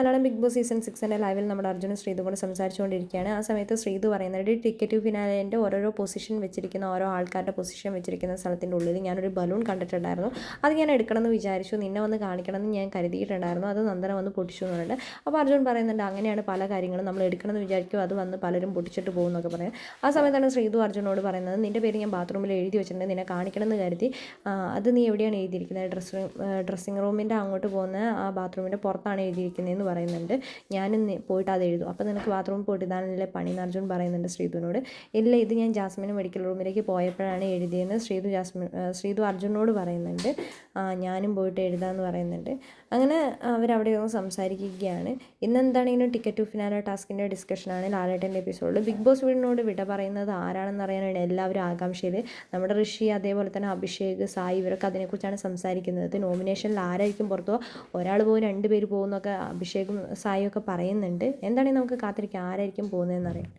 Malayalam big boss season സിക്സിന്റെ ലൈവിൽ നമ്മുടെ അർജുനും ശ്രീതു കൂടെ സംസാരിച്ചുകൊണ്ടിരിക്കുകയാണ്. ആ സമയത്ത് ശ്രീതു പറയുന്നത് ടിക്കറ്റ് ഫിനാലേന്റെ ഓരോരോ പൊസിഷൻ വെച്ചിരിക്കുന്ന ഓരോ ആൾക്കാരുടെ പൊസിഷൻ വെച്ചിരിക്കുന്ന സ്ഥലത്തിന്റെ ഉള്ളിൽ ഞാനൊരു ബലൂൺ കണ്ടിട്ടുണ്ടായിരുന്നു. അത് ഞാൻ എടുക്കണമെന്ന് വിചാരിച്ചു. നിന്നെ വന്ന് കാണിക്കണമെന്ന് ഞാൻ കരുതിയിട്ടുണ്ടായിരുന്നു. അത് നന്ദന വന്ന് പൊട്ടിച്ചു എന്നുണ്ട് അപ്പോൾ അർജുൻ പറയുന്നുണ്ട് അങ്ങനെയാണ് പല കാര്യങ്ങളും നമ്മൾ എടുക്കണമെന്ന് വിചാരിക്കും. അത് വന്ന് പലരും പൊട്ടിച്ചിട്ട് പോകും എന്നൊക്കെ പറയാം. ആ സമയത്താണ് ശ്രീതു അർജുനോട് പറയുന്നത് നിന്റെ പേര് ഞാൻ ബാത്റൂമിൽ എഴുതി വെച്ചിട്ടുണ്ട്. നിന്നെ കാണിക്കണമെന്ന് കരുതി അത് നീ എവിടെയാണ് എഴുതിയിരിക്കുന്നത്? ഡ്രസ്സിംഗ് ഡ്രസ്സിംഗ് റൂമിന്റെ അങ്ങോട്ട് പോകുന്ന ആ ബാത്റൂമിന്റെ പുറത്താണ് എഴുതിയിരിക്കുന്നതെന്ന് പറയുന്നുണ്ട്. ഞാനും പോയിട്ട് അത് എഴുതും. അപ്പോൾ നിനക്ക് ബാത്റൂമിൽ പോയിട്ട് ഇതാണല്ലേ പണി എന്ന് അർജുൻ പറയുന്നുണ്ട് ശ്രീധുവിനോട്. ഇല്ല ഇത് ഞാൻ ജാസ്മിൻ മെഡിക്കൽ റൂമിലേക്ക് പോയപ്പോഴാണ് എഴുതിയെന്ന് ശ്രീധു ജാസ്മിൻ ശ്രീധു അർജുനോട് പറയുന്നുണ്ട്. ഞാനും പോയിട്ട് എഴുതാമെന്ന് പറയുന്നുണ്ട്. അങ്ങനെ അവരവിടെ ഒന്ന് സംസാരിക്കുകയാണ്. ഇന്നെന്താണെങ്കിലും ടിക്കറ്റ് ടു ഫിനാല ടാസ്കിന്റെ ഡിസ്കഷനാണ് ലാലേട്ടന്റെ എപ്പിസോഡിൽ. ബിഗ് ബോസ് വീടിനോട് വിട പറയുന്നത് ആരാണെന്ന് അറിയാനാണ് എല്ലാവരും ആകാംക്ഷയിൽ. നമ്മുടെ ഋഷി അതേപോലെ തന്നെ അഭിഷേക് സായി ഇവരൊക്കെ അതിനെക്കുറിച്ചാണ് സംസാരിക്കുന്നത്. നോമിനേഷനിൽ ആരായിരിക്കും പുറത്തോ? ഒരാൾ പോകും രണ്ട് പേര് പോകുന്നൊക്കെ അഭിഷേകും സായും സായിയൊക്കെ പറയുന്നുണ്ട്. എന്താണെങ്കിൽ നമുക്ക് കാത്തിരിക്കാം ആരായിരിക്കും പോകുന്നതെന്ന് അറിയാം